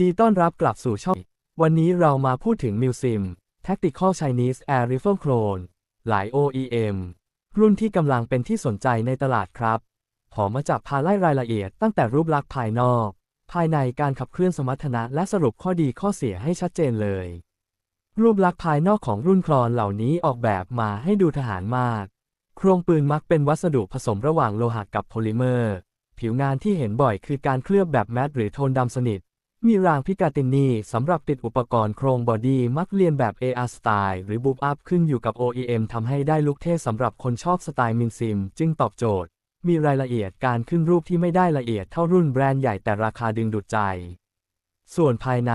ดีต้อนรับกลับสู่ช่อง วันนี้เรามาพูดถึง m i l s i m Tactical Chinese Air Rifle Clone หลาย OEM รุ่นที่กำลังเป็นที่สนใจในตลาดครับ ขอมาจับพาไล่รายละเอียดตั้งแต่รูปลักษณ์ภายนอก ภายในการขับเคลื่อนสมรรถนะและสรุปข้อดีข้อเสียให้ชัดเจนเลย รูปลักษณ์ภายนอกของรุ่นคลอนเหล่านี้ออกแบบมาให้ดูทหารมาก โครงปืนมักเป็นวัสดุผสมระหว่างโลหะกับโพลิเมอร์ ผิวงานที่เห็นบ่อยคือการเคลือบแบบแมตต์หรือโทนดำสนิท มีรางพิกาตินีสำหรับติดอุปกรณ์โครงบอดี้มักเลียนแบบ AR Style หรือบูปอัพขึ้นอยู่กับ OEM ทำให้ได้ลุคเท่สำหรับคนชอบสไตล์มินซิม จึงตอบโจทย์ มีรายละเอียดการขึ้นรูปที่ไม่ได้ละเอียดเท่ารุ่นแบรนด์ใหญ่แต่ราคาดึงดูดใจ ส่วนภายใน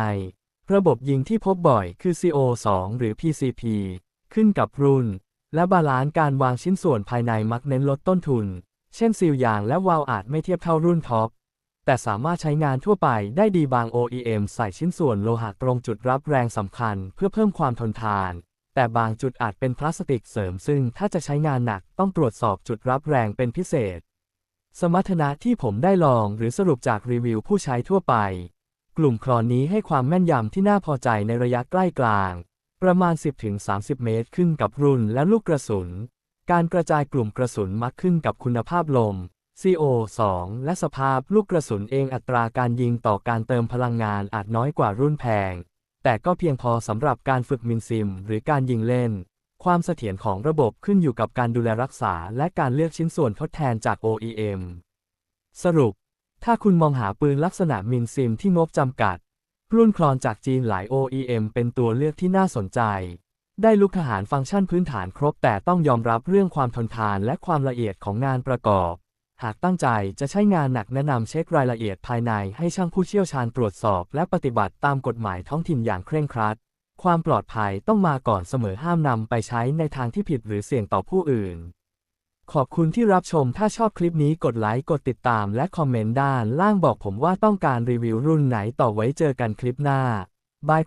ระบบยิงที่พบบ่อยคือ CO2 หรือ PCP ขึ้นกับรุ่น และบาลานซ์การวางชิ้นส่วนภายในมักเน้นลดต้นทุน เช่นซีลยางและวาล์วอาจไม่เทียบเท่ารุ่นท็อป แต่สามารถใช้งานทั่วไปได้ดีบาง OEM ใส่ชิ้นส่วนโลหะตรงจุดรับแรงสำคัญเพื่อเพิ่มความทนทาน แต่บางจุดอาจเป็นพลาสติกเสริมซึ่งถ้าจะใช้งานหนักต้องตรวจสอบจุดรับแรงเป็นพิเศษ สมรรถนะที่ผมได้ลองหรือสรุปจากรีวิวผู้ใช้ทั่วไป กลุ่มคลอนนี้ให้ความแม่นยำที่น่าพอใจในระยะใกล้กลาง ประมาณ 10-30 เมตรขึ้นกับรุ่นและลูกกระสุน การกระจายกลุ่มกระสุนมักขึ้นกับคุณภาพลม CO2 และสภาพลูกกระสุนเองอัตราการยิงต่อการเติมพลังงานอาจน้อยกว่ารุ่นแพง แต่ก็เพียงพอสำหรับการฝึกมินซิม หรือการยิงเล่น ความเสถียรของระบบขึ้นอยู่กับการดูแลรักษา และการเลือกชิ้นส่วนทดแทนจาก OEM สรุป ถ้าคุณมองหาปืนลักษณะมินซิมที่งบจำกัด รุ่นคลอนจากจีนหลาย OEM เป็นตัวเลือกที่น่าสนใจ ได้ลุกทหารฟังก์ชันพื้นฐานครบแต่ต้องยอมรับเรื่องความทนทานและความละเอียดของงานประกอบ หากตั้งใจจะใช้งานหนักแนะนำเช็ครายละเอียดภายในให้ช่างผู้เชี่ยวชาญตรวจสอบ และปฏิบัติตามกฎหมายท้องถิ่นอย่างเคร่งครัด ความปลอดภัยต้องมาก่อนเสมอห้ามนำไปใช้ในทางที่ผิดหรือเสี่ยงต่อผู้อื่น ขอบคุณที่รับชมถ้าชอบคลิปนี้กดไลค์กดติดตามและคอมเมนต์ด้านล่างบอกผมว่าต้องการรีวิวรุ่นไหนต่อไว้เจอกันคลิปหน้าบาย